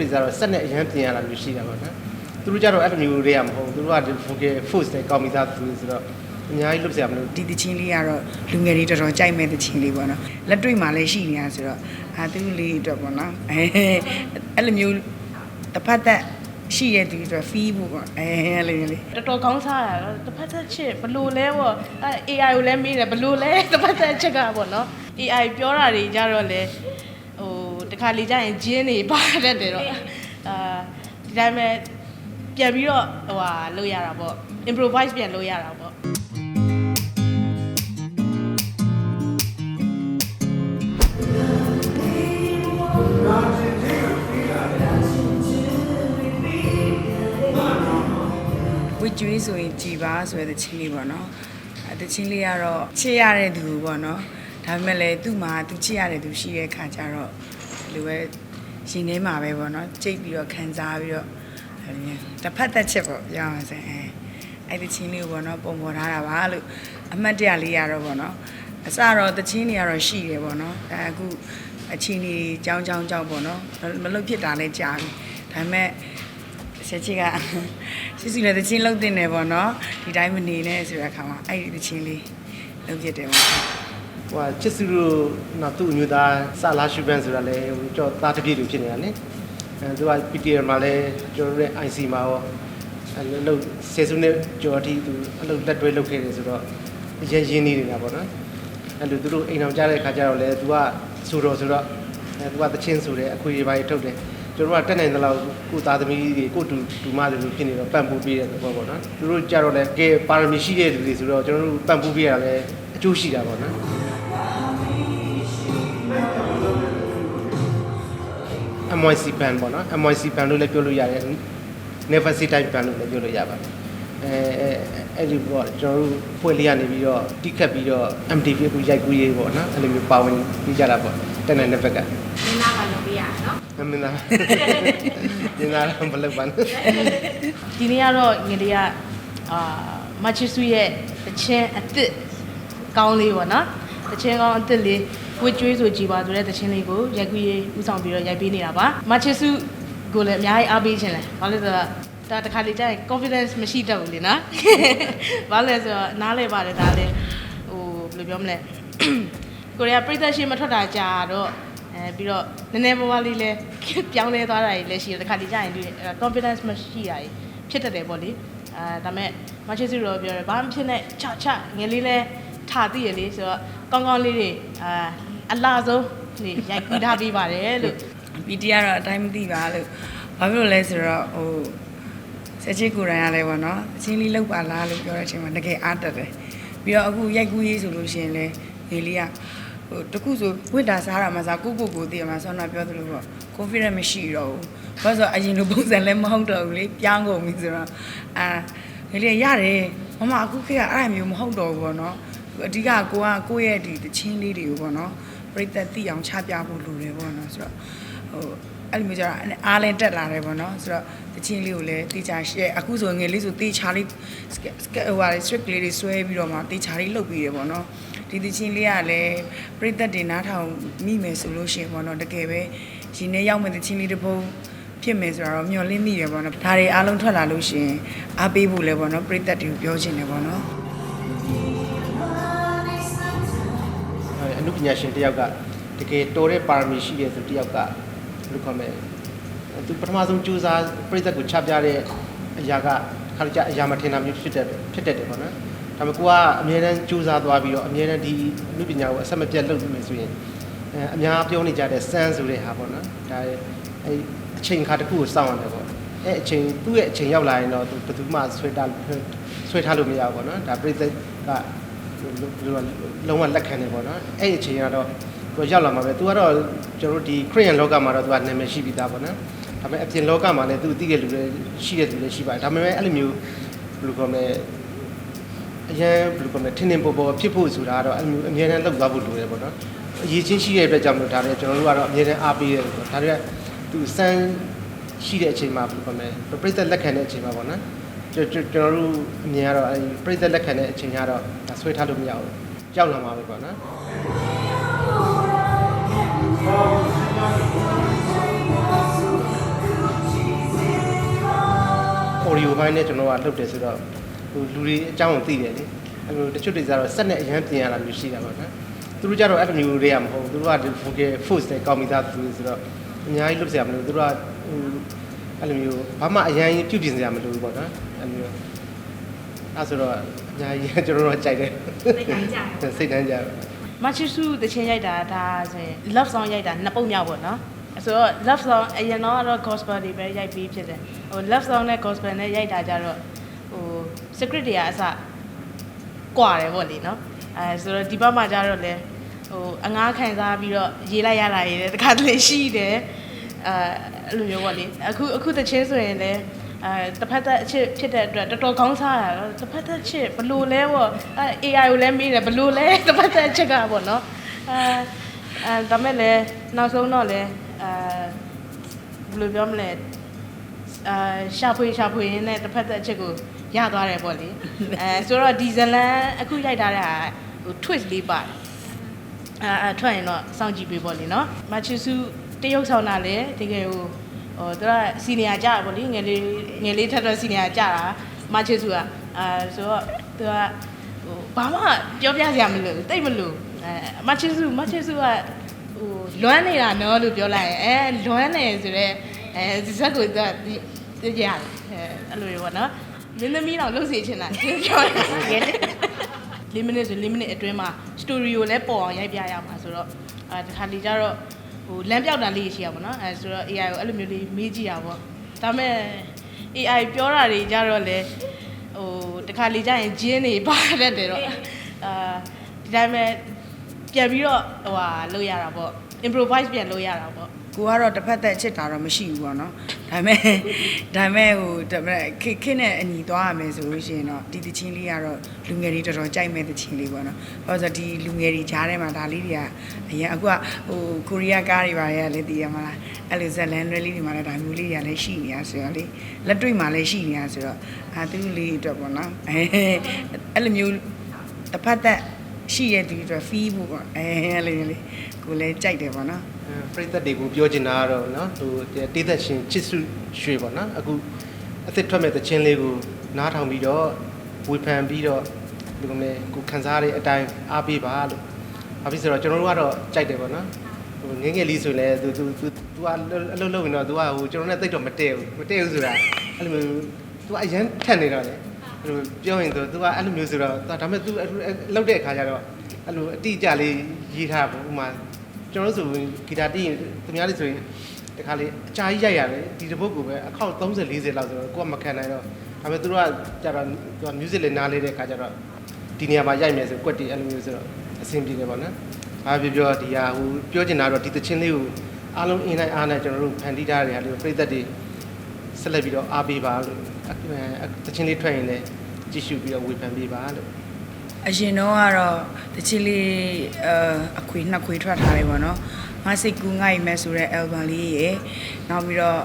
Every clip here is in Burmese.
တွေကြတော့စက်နဲ့အရန်ပြင်ရတာမျိုးရှိတာပေါ့နော်သူတို့ကြတော့အဲ့လိုမျိုးတွေကမဟုတ်ဘူးသူတို့ကဒီ vocal force နဲ့ကောင်းပြီးသားသူတွေဆိုတော့အများကြီးလုပ်စရာမလိုဒီတချင်းလေးကတော့လူငယ်တွေတော်တော်ကြိုက်မဲ့တချင်းလေးပေါ့နော်လက်တွေ့မှာလည်းရှိနေတာဆိုတော့အာသူလေးအတွက်ပေါ့နော်အဲအဲ့လိုမျိုးတစ်ဖက်သက်ရှိရတဲ့သူအတွက် fee ဖို့ပေါ့အဲအဲ့လိုမျိုးလေးတော်တော်ကောင်းစားရတော့တစ်ဖက်သက်ချစ်ဘလို့လဲပေါ့အဲ AI ကိုလည်းမေးတယ်ဘလို့လဲတစ်ဖက်သက်ချစ်ကပေါ့နော် AI ပြောတာတွေကြတော့လေဟိုတ ခါလေကြာရင်ဂျင်းတွေပါတတ်တယ်တော့အာဒီတိုင်းပဲပြန်ပြီးတော့ဟိုဟာလုပ်ရတာပေါ့ improvise ပြန်လုပ်ရတာပေါ့ဝစ်ကျွေးဆိုရင်ကြည်ပါဆိုတဲ့တချင်းလေးပေါ့နော်အဲတချင်းလေးကတော့ချစ်ရတဲ့သူပေါ့နော်ဒါပေမဲ့လည်းသူ့မှာသူချစ်ရတဲ့သူရှိတဲ့ခါကျတော့ ဒီလိုပဲရှင်ထဲမှာပဲပေါ့နော်ကြိတ်ပြီးတော့ခံစားပြီးတော့အဲ့ဒီတစ်ဖက်သက်ချစ်ပေါ့ပြောအောင်ဆိုရင်အဲအဲ့ဒီချင်းလေးကိုပေါ့နော်ပုံပေါ်ထားတာပါလို့အမှတ်တရလေးရတော့ပေါ့နော်အစတော့တချင်းတွေကတော့ရှိတယ်ပေါ့နော်အဲအခုအချင်းကြီးကြောင်းကြောင်းကြောင်းပေါ့နော်မလုတ်ဖြစ်တာလည်းကြာပြီဒါပေမဲ့ဆက်ချစ်ကစစ်စီလည်းတချင်းလုံးတင်တယ်ပေါ့နော်ဒီတိုင်းမနေနဲ့ဆိုတဲ့အခါမှာအဲ့ဒီတချင်းလေးလုံးပြစ်တယ်ပေါ့ ဟိုဟာချစ်စုတို့နောက်သူ့အမျိုးသားစာလာရှုပန်ဆိုတာလေဟိုကျော်သားတစ်ပြည့်လိုဖြစ်နေတာလေအဲသူက PTR မှာလည်းကျွန်တော်တို့ရဲ့ IC မှာရောအဲလို့ဆယ်စုနှစ်ကျော်အထိသူအလုပ်လက်တွဲလုပ်ခဲ့တယ်ဆိုတော့အရင်ရင်းနေနေတာပေါ့နော်အဲလိုသူတို့အိမ်အောင်ကြားတဲ့ခါကျတော့လေသူကဆိုတော့ဆိုတော့အဲသူကတချင်းဆိုတယ်အခွေတွေပါထုတ်တယ်ကျွန်တော်ကတက်နိုင်တဲ့လောက်ကိုသားသမီးတွေကိုတူတူမတွေလိုဖြစ်နေတော့ပံ့ပိုးပေးတဲ့သဘောပေါ့နော်သူတို့ကြတော့လေကဲပါရမီရှိတဲ့လူတွေဆိုတော့ကျွန်တော်တို့ပံ့ပိုးပေးရတာလည်းအကျိုးရှိတာပေါ့နော် MYC band ပေါ့နော် MYC band လို့လည်းပြောလို့ရတယ် Never say die band လို့လည်းပြောလို့ရပါတယ်အဲအဲအဲ့ဒီပေါ့ကျွန်တော်တို့ဖွဲ့လေးကနေပြီးတော့တိခတ်ပြီးတော့ MTV ကိုရိုက်ကူးရေးပေါ့နော်အဲ့လိုမျိုးပါဝင်ပြီးကြတာပေါ့တက်နိုင်တဲ့ဘက်ကနင်းနာကလုပ်ပြရနော်မင်းသားဒီနာဘယ်လိုပန်းဒီနေ့ကတော့ငယ်လေးကအာမချစ်စုရဲ့တချင်းအစ်စ်ကောင်းလေးပေါ့နော်တချင်းကောင်းအစ်စ်လေး ဝစ်ကျွေးဆိုကြည်ပါဆိုတဲ့တချင်းလေးကိုရိုက်ကူးရေးဥဆောင်ပြီးတော့ရိုက်ပေးနေတာပါမချစ်စုကိုလည်းအများကြီးအားပေးခြင်းလဲဘာလို့လဲဆိုတော့ဒါတစ်ခါလေကြာရင် confidence မရှိတတ်ဘူးလေနော်ဘာလဲဆိုတော့နားလဲပါတယ်ဒါလည်းဟိုဘယ်လိုပြောမလဲကိုရီးယားပြည်သက်ရှင်မထွက်တာကြာတော့အဲပြီးတော့နည်းနည်းဘဝလေးလဲပြောင်းလဲသွားတာကြီးလည်းရှိတယ်တစ်ခါတည်းကြာရင်ဒီ confidence မရှိတာကြီးဖြစ်တတ်တယ်ပေါ့လေအဲဒါမဲ့မချစ်စုတော့ပြောတယ်ဘာမှဖြစ်နဲ့ချချငယ်လေးလဲထားသိရလေဆိုတော့ကောင်းကောင်းလေးတွေအာ အလားဆုံးနေရိုက်ကူးထားပေးပါတယ်လို့ပီတီကတော့အတိုင်းမသိပါလို့ဘာဖြစ်လို့လဲဆိုတော့ဟိုဆက်ချစ်ကိုယ်တိုင်ရလဲပေါ့နော်အချင်းလေးလောက်ပါလားလို့ပြောတဲ့အချိန်မှာတကယ်အားတက်တယ်ပြီးတော့အခုရိုက်ကူးရေးဆိုလို့ရှိရင်လဲဒီလေးကဟိုတခုဆိုဝိတ္တာစားတာမှစားကိုကိုကိုတည်မှာဆောင်းနာပြောသလိုပေါ့ confidence မရှိတော့ဘူးဘာလို့ဆိုတော့အရင်လိုပုံစံလည်းမဟုတ်တော့ဘူးလေပြောင်းကုန်ပြီဆိုတော့အာဒီလေးရတယ်မမအခုခေတ်ကအဲ့အမျိုးမဟုတ်တော့ဘူးပေါ့နော်အဓိကကိုကကိုယ့်ရဲ့ဒီတချင်းလေးတွေကိုပေါ့နော် ပြိသက်သိအောင်ချပြဖို့လိုတယ်ပေါ့နော်ဆိုတော့ဟိုအဲ့လိုမျိုးကြတော့အားလဲတက်လာတယ်ပေါ့နော်ဆိုတော့တချင်းလေးကိုလည်းတေချာရှယ်အခုဆိုငယ်လေးဆိုတေချာလေးစကစကဟိုဟာ strict လေးတွေဆွဲပြီးတော့မှတေချာလေးလှုပ်ပြီးတယ်ပေါ့နော်ဒီတချင်းလေးကလည်းပြိသက်တင်နားထောင်မိမယ်ဆိုလို့ရှိရင်ပေါ့နော်တကယ်ပဲရှင်နဲ့ရောက်မဲ့တချင်းလေးတစ်ပုံဖြစ်မယ်ဆိုတော့မျောလင်းမိရပေါ့နော်ဒါတွေအားလုံးထွက်လာလို့ရှိရင်အားပေးဖို့လဲပေါ့နော်ပြိသက်တွေကိုပြောချင်တယ်ပေါ့နော် ပညာရှင်တယောက်ကတကယ်တော်တဲ့ပါရမီရှိတဲ့ဆိုတယောက်ကဘယ်လိုခေါ်မလဲသူပထမဆုံးကြိုးစားပြိသက်ကိုချပြတဲ့အရာကခါကြအရာမထင်တာမျိုးဖြစ်တတ်တယ်ဖြစ်တတ်တယ်ပေါ့နော်ဒါပေမဲ့ကိုကအမြဲတမ်းကြိုးစားသွားပြီးတော့အမြဲတမ်းဒီအနုပညာကိုအဆက်မပြတ်လုပ်နေမယ်ဆိုရင်အဲအများပြောနေကြတဲ့စမ်းဆိုတဲ့ဟာပေါ့နော်ဒါအဲအချိန်ခါတစ်ခုကိုစောင့်ရတယ်ပေါ့အဲအချိန်သူ့ရဲ့အချိန်ရောက်လာရင်တော့သူဘယ်သူမှဆွဲထားဆွဲထားလို့မရဘူးပေါ့နော်ဒါပြိသက်က လုံးဝလက်ခံနေပေါ့နော်အဲ့အချိန်ကတော့သူရောက်လာမှာပဲသူကတော့ကျွန်တော်တို့ဒီခရစ်ယာန်လောကမှာတော့သူကနာမည်ရှိပြီးသားပေါ့နော်ဒါပေမဲ့အပြင်လောကမှာလည်းသူသိတဲ့လူတွေရှိတဲ့သူတွေရှိပါတယ်ဒါပေမဲ့အဲ့လိုမျိုးဘယ်လိုခေါ်မလဲအရင်ဘယ်လိုခေါ်မလဲထင်းထင်းပေါ်ပေါ်ဖြစ်ဖို့ဆိုတာကတော့အဲ့လိုမျိုးအများနဲ့လောက်သွားဖို့လိုတယ်ပေါ့နော်အရေးချင်းရှိတဲ့အတွက်ကြောင့်မလို့ဒါလည်းကျွန်တော်တို့ကတော့အများနဲ့အားပေးရတယ်ပေါ့ဒါတွေကသူစမ်းရှိတဲ့အချိန်မှာဘယ်လိုခေါ်မလဲပြိသက်လက်ခံတဲ့အချိန်မှာပေါ့နော် ကျွန်တော်ကျွန်တော်တို့အမြင်ကတော့အဲ့ပြိသက်လက်ခံတဲ့အချိန်ကတော့ဒါဆွဲထားလို့မရဘူးကြောက်လာမှာပဲပေါ့နော် audio ဘိုင်းနဲ့ကျွန်တော်ကလုပ်တယ်ဆိုတော့ဟိုလူတွေအကြောင်းကိုသိတယ်လေအဲ့လိုတချို့တွေကျတော့စက်နဲ့အရန်ပြင်ရတာမျိုးရှိတာပေါ့နော်သူတို့ကျတော့အဲ့လိုမျိုးတွေကမဟုတ်ဘူးသူတို့က vocal force နဲ့ကောင်းပြီးသားသူတွေဆိုတော့အများကြီးလုပ်စရာမလိုဘူးသူတို့ကဟိုအဲ့လိုမျိုးဘာမှအရန်ပြုပြင်စရာမလိုဘူးပေါ့နော် အဲ့လိုမျိုးအဲ့ဆိုတော့အများကြီးကျွန်တော်တို့ကြိုက်တယ်စိတ်တိုင်းကြတယ်စိတ်တန်းကြတယ်မချစ်စုတချင်းရိုက်တာဒါဆိုရင် love song ရိုက်တာနှစ်ပုတ်မြောက်ပေါ့နော်အဲ့ဆိုတော့ love song အရင်တော့ကတော့ gospel တွေပဲရိုက်ပြီးဖြစ်တယ်ဟို love song နဲ့ gospel နဲ့ရိုက်တာကြတော့ဟို script တွေကအစကွာတယ်ပေါ့လေနော်အဲဆိုတော့ဒီဘက်မှာကြတော့လေဟိုအငားခံစားပြီးတော့ရေးလိုက်ရတာရည်တခါတလေရှိတယ်အဲအဲ့လိုမျိုးပေါ့လေအခုအခုတချင်းဆိုရင်လည်း အဲတစ်ဖက်သက်အချစ်ဖြစ်တဲ့အတွက်တော်တော်ကောင်းစားရတော့တစ်ဖက်သက်ချစ်ဘလို့လဲပေါ့အဲ AI ကိုလည်းမေးတယ်ဘလို့လဲတစ်ဖက်သက်ချစ်ကပေါ့နော်အဲအဲဒါမဲ့လည်းနောက်ဆုံးတော့လည်းအဲဘယ်လိုပြောမလဲအာရှာဖွေရှာဖွေရင်းနဲ့တစ်ဖက်သက်အချစ်ကိုရသွားတယ်ပေါ့လေအဲဆိုတော့ဒီဇလန်အခုရိုက်ထားတဲ့ဟာဟို twist လေးပါတယ်အဲအဲထွက်ရင်တော့စောင့်ကြည့်ပေးပေါ့လေနော်မချစ်စုတရုတ်ဆောင်တာလည်းတကယ်ဟို ဟိုသူကစီနီယာကြတာပေါ့လေငယ်လေးငယ်လေးထက်တော့စီနီယာကြတာမချစ်စုကအဲဆိုတော့သူကဟိုဘာမှပြောပြစရာမလိုတိတ်မလိုအဲမချစ်စုမချစ်စုကဟိုလွမ်းနေတာနော်လို့ပြောလိုက်ရင်အဲလွမ်းနေဆိုတော့အဲဒီဇက်ကိုသူကသိကြရတယ်အဲအဲ့လိုမျိုးပေါ့နော်မင်းသမီးတော့လှုပ်စေချင်တာပြောရတယ်၄မိနစ်ဆို၄မိနစ်အတွင်းမှာစတိုရီကိုလည်းပေါ်အောင်ရိုက်ပြရမှာဆိုတော့အဲတခါလေကျတော့ ဟိုလမ်းပြောက်တာလေးရှိရပါတော့အဲဆိုတော့ AI ကိုအဲ့လိုမျိုးလေးမေးကြည့်ရပါတော့ဒါပေမဲ့ AI ပြောတာတွေကြတော့လေဟိုတခါလေကျရင်ဂျင်းတွေပါတတ်တယ်တော့အာဒီတိုင်းပဲပြန်ပြီးတော့ဟိုဟာလုပ်ရတာပေါ့ improvise ပြန်လုပ်ရတာပေါ့ ကိုကတော့တစ်ဖက်သက်ချစ်တာတော့မရှိဘူးပေါ့နော်ဒါပေမဲ့ဒါပေမဲ့ဟိုဒါပေမဲ့ခက်ခက်နဲ့အညီသွားရမယ်ဆိုလို့ရှိရင်တော့ဒီတချင်းလေးကတော့လူငယ်တွေတော်တော်ကြိုက်မဲ့တချင်းလေးပေါ့နော်ဘာလို့လဲဆိုတော့ဒီလူငယ်တွေကြားထဲမှာဒါလေးတွေကအရင်အခုကဟိုကိုရီးယားကားတွေပါရလည်းတည်ရမလားအဲ့လိုဇက်လန်ရလေးတွေမှာလည်းဒါမျိုးလေးတွေကလည်းရှိနေရဆိုတော့လေလက်တွေ့မှာလည်းရှိနေရဆိုတော့အာသူတို့လေးတွေအတွက်ပေါ့နော်အဲအဲ့လိုမျိုးတစ်ဖက်သက်ရှိရတဲ့အတွက် feel ဖို့ပေါ့အဲအဲ့လိုမျိုးလေးကိုလည်းကြိုက်တယ်ပေါ့နော် ပြိသက်တွေကိုပြောချင်တာကတော့နော်သူတေးသက်ရှင်ချစ်စုရွှေပေါ့နော်အခုအသစ်ထွက်မဲ့သချင်းလေးကိုနားထောင်ပြီးတော့ဝေဖန်ပြီးတော့ဒီလိုမျိုးကိုခန်းစားတဲ့အတိုင်းအားပေးပါလို့ဘာဖြစ်ဆိုတော့ကျွန်တော်တို့ကတော့ကြိုက်တယ်ပေါ့နော်ဟိုငငယ်လေးဆိုလည်း तू तू तू ကအလုပ်လုပ်နေတော့ तू ကဟိုကျွန်တော်နဲ့တိတ်တော့မတည့်ဘူးမတည့်ဘူးဆိုတာအဲ့လိုမျိုး तू အရန်ထက်နေတော့လေအဲ့လိုပြောရင်ဆို तू ကအဲ့လိုမျိုးဆိုတော့ဒါပေမဲ့ तू လောက်တဲ့အခါကျတော့အဲ့လိုအတိအကျလေးရေးထားပုံဥမာ ကျွန်တော်တို့ဆိုရင်ဂီတာတီးရင်သူများတွေဆိုရင်တခါလေအကြာကြီးရိုက်ရတယ်ဒီတစ်ပုတ်ကိုပဲအခောက်30 40လောက်ဆိုတော့ကိုကမခံနိုင်တော့ဒါပေမဲ့သူတို့ကကြတော့သူက music လေးနားလေးတဲ့ခါကျတော့ဒီနေရာမှာရိုက်မယ်ဆိုကွက်တီအဲ့လိုမျိုးဆိုတော့အဆင်ပြေတယ်ပေါ့နော်။ဘာပြောပြောဒီဟာဟိုပြောချင်တာတော့ဒီသချင်းလေးကိုအားလုံးအင်းလိုက်အားနဲ့ကျွန်တော်တို့ဖန်တီးထားတဲ့ဟာလေးကိုပြိသက်တွေဆက်လက်ပြီးတော့အားပေးပါလို့အဲသချင်းလေးထွက်ရင်လည်းကြည့်ရှုပြီးတော့ဝေဖန်ပေးပါလို့ အရင်တော့ကတော့တချီလေးအအခွေနှစ်ခွေထွက်ထားတယ်ပေါ့နော်ငါစိတ်ကူးငိုက်မဲ့ဆိုတဲ့ album လေးရယ်နောက်ပြီးတော့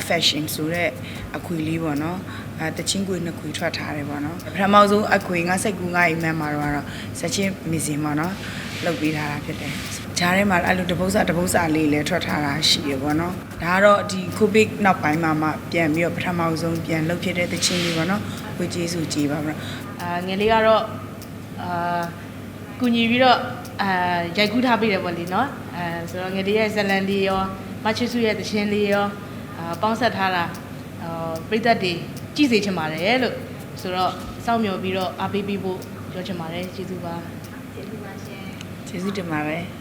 affection ဆိုတဲ့အခွေလေးပေါ့နော်အဲတချင်းခွေနှစ်ခွေထွက်ထားတယ်ပေါ့နော်ပထမဆုံးအခွေငါစိတ်ကူးငိုက်မဲ့မှာတော့ဆက်ချင်းမီစင်ပေါ့နော်လုပ်ပေးထားတာဖြစ်တယ်ဂျားထဲမှာအဲ့လိုတပုတ်စာတပုတ်စာလေးလည်းထွက်ထားတာရှိရပေါ့နော်ဒါကတော့ဒီ covid နောက်ပိုင်းမှာမှပြန်ပြီးတော့ပထမဆုံးပြန်လုပ်ဖြစ်တဲ့တချင်းလေးပေါ့နော်ဝေကျေးစုကြည်ပါဗျာအာငယ်လေးကတော့ အာကူညီပြီးတော့အာရိုက်ကူးထားပေးတယ်ပေါ့လေနော်အဲဆိုတော့ငယ်လေးရဲ့ဇလန်လေးရောမချစ်စုရဲ့သရှင်လေးရောအာပေါင်းဆက်ထားတာအာပြိသက်တွေကြည့်စေချင်ပါတယ်လို့ဆိုတော့စောင့်မျှော်ပြီးတော့အားပေးပြီးဖို့ပြောချင်ပါတယ်ကျေးဇူးပါကျေးဇူးပါရှင်ကျေးဇူးတင်ပါတယ်